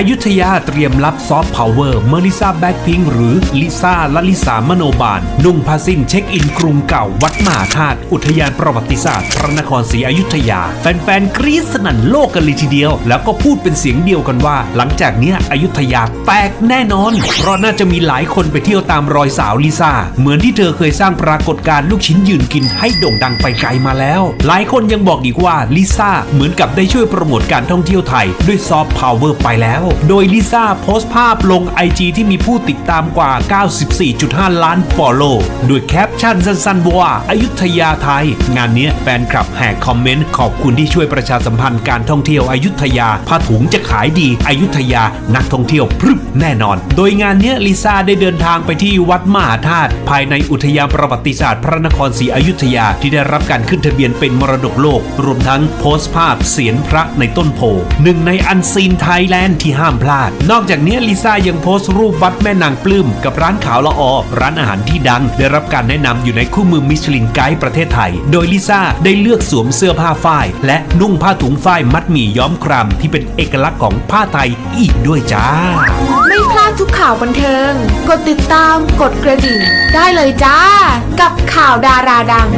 อยุธยาเตรียมรับซอฟต์พาวเวอร์เมอริซาแบ็คพิงหรือลิซ่าลลิสามโนบาล นุ่งผ้าสิ้นเช็คอินกรุงเก่า วัดมหาธาตุอุทยานประวัติศาสตร์ พระนครศรีอยุธยา แฟนๆกรี๊ดสนั่นโลกกันเลยทีเดียว แล้วก็พูดเป็นเสียงเดียวกันว่า หลังจากเนี้ยอยุธยาแตกแน่นอน เพราะน่าจะมีหลายคนไปเที่ยวตามรอยสาวลิซ่า เหมือนที่เธอเคยสร้างปรากฏการณ์ลูกชิ้นยืนกินให้โด่งดังไปไกลมาแล้ว หลายคนยังบอกอีกว่าลิซ่าเหมือนกับได้ช่วยโปรโมทการท่องเที่ยวไทยด้วยซอฟต์พาวเวอร์ไปแล้วโดยลิซ่าโพสต์ภาพลง IG ที่มีผู้ติดตามกว่า 94.5 ล้านฟอลโล่ด้วยแคปชั่นสั้นๆว่าอายุทยาไทย งานนี้แฟนคลับแห่คอมเมนต์ ขอบคุณที่ช่วยประชาสัมพันธ์การท่องเที่ยวอายุทยาผ้าถุงจะขายดีอายุทยานักท่องเที่ยวพรึบแน่นอน โดยงานนี้ลิซ่าได้เดินทางไปที่วัดมหาธาตุภายในอุทยานประวัติศาสตร์พระนครศรีอยุธยาที่ได้รับการขึ้นทะเบียนเป็นมรดกโลก รวมทั้งโพสต์ภาพเสียนพระในต้นโพหนึ่งในอันซีนไทยแลนด์ที่ห้ามพลาด นอกจากนี้ลิซ่ายังโพสต์รูปวัดแม่นางปลื้มกับร้านขาวละออร้านอาหารที่ดัง ได้รับการแนะนำอยู่ในคู่มือมิชลินไกด์ประเทศไทย โดยลิซ่าได้เลือกสวมเสื้อผ้าฝ้าย และนุ่งผ้าถุงฝ้ายมัดหมี่ย้อมครามที่เป็นเอกลักษณ์ของผ้าไทยอีกด้วยจ้า ไม่พลาดทุกข่าวบันเทิง กดติดตามกดกระดิ่ง ได้เลยจ้า กับข่าวดาราดัง